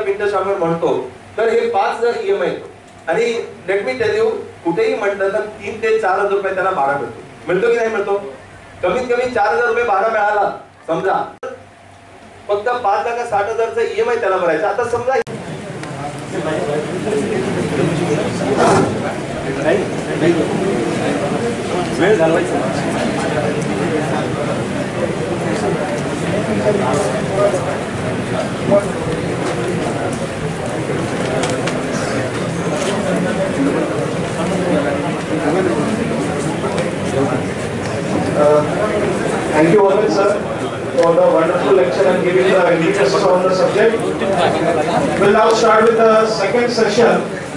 Pint शामर म्हणतो तर हे पाच जर ईएमआय आणि लेट मी टेल यू कुठेही म्हटलं तर तीन ते चार हजार रुपये त्याला भाडा मिळतो. मिळतो की नाही मिळतो? कमीत कमी चार हजार रुपये भाडा मिळाला समजा. फक्त पाच लाख साठ हजारचा ईएमआय त्याला भरायचा. आता समजा वेळ घालवायचा for the wonderful lecture and giving the indications on the subject. We'll now start with the second session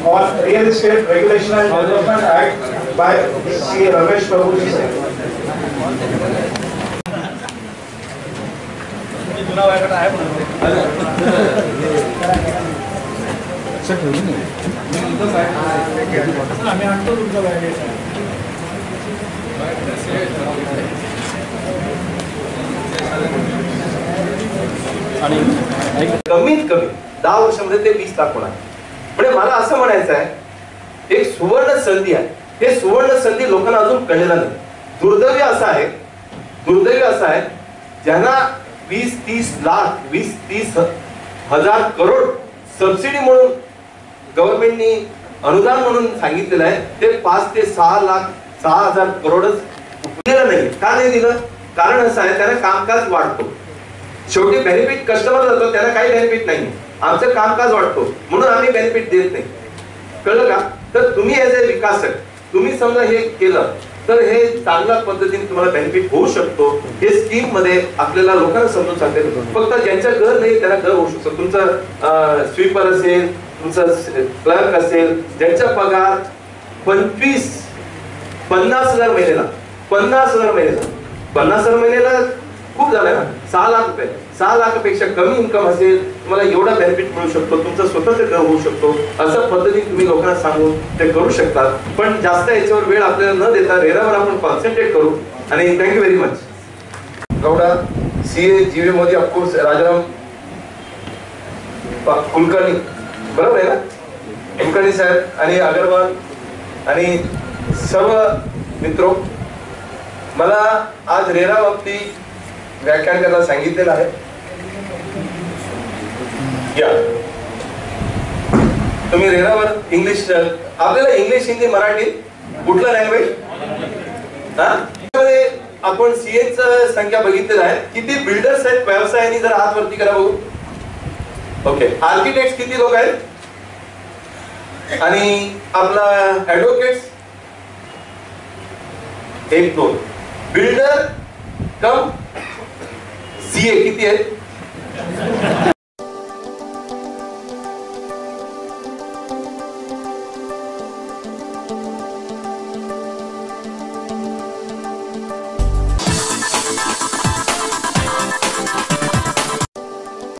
on Real Estate Regulation and Development Act by C. Ramesh Prabhuji sir. आणि कमीत कमी दहा वर्षामध्ये ते वीस लाख होणार. म्हणजे मला असं म्हणायचं आहे एक सुवर्ण संधी आहे. हे सुवर्ण संधी लोकांना अजून कळलेलं नाही. दुर्दैवी असं आहे दुर्दैवी असं आहे ज्यांना वीस तीस लाख वीस तीस हजार करोड सबसिडी म्हणून गव्हर्नमेंटनी अनुदान म्हणून सांगितलेलं आहे ते पाच ते सहा लाख सहा हजार करोडच दिलं नाही. का नाही दिलं? कारण असं आहे त्याला कामकाज वाढतो. शेवटी बेनिफिट कस्टमर जातो त्याला काही बेनिफिट नाही. आमचं कामकाज वाटतो म्हणून आम्ही बेनिफिट देत नाही. कळलं का? तर तुम्ही ऍज अ विकासक तुम्ही समजा हे केलं तर हे चांगल्या पद्धतीने तुम्हाला बेनिफिट होऊ शकतो. हे स्कीममध्ये आपल्याला लोकांना समजून सांगते फक्त ज्यांच्या घर नाही त्याला घर होऊ शकतो. तुमचं स्वीपर असेल तुमचं क्लर्क असेल ज्यांचा पगार पंचवीस पन्नास हजार महिन्याला पन्नास हजार महिन्याला पन्नास हजार महिन्याला खूप झालं ना? सहा लाख रुपये. सहा लाखापेक्षा कमी इन्कम असेल तुम्हाला एवढा बेनिफिट मिळू शकतो तुमचं स्वतःच घर होऊ शकतो. असं पद्धतीने तुम्ही लोकांना सांगून ते करू शकतात. पण जास्त याच्यावर वेळ आपल्याला न देता रेरावर आपण कॉन्सन्ट्रेट करू. आणि thank you very much Gowda C A G Modi of course Rajaram Kulkarni. बरोबर आहे ना? कुलकर्णी साहेब आणि अगरवाल आणि सर्व मित्रो. मला आज रेरा बाबती व्याख्यान त्यांना सांगितलेलं आहे. या. तुम्ही रेरावर इंग्लिश आपल्याला इंग्लिश हिंदी मराठी कुठलं लँग्वेज हा? आपण सीएच संख्या बघितलेलं आहे. किती बिल्डर्स आहेत व्यवसायाने जर हात वरती करा बघू. ओके आर्किटेक्ट किती लोक आहेत? आणि आपला ऍडव्होकेट एक दोन. बिल्डर कम सीए किती आहेत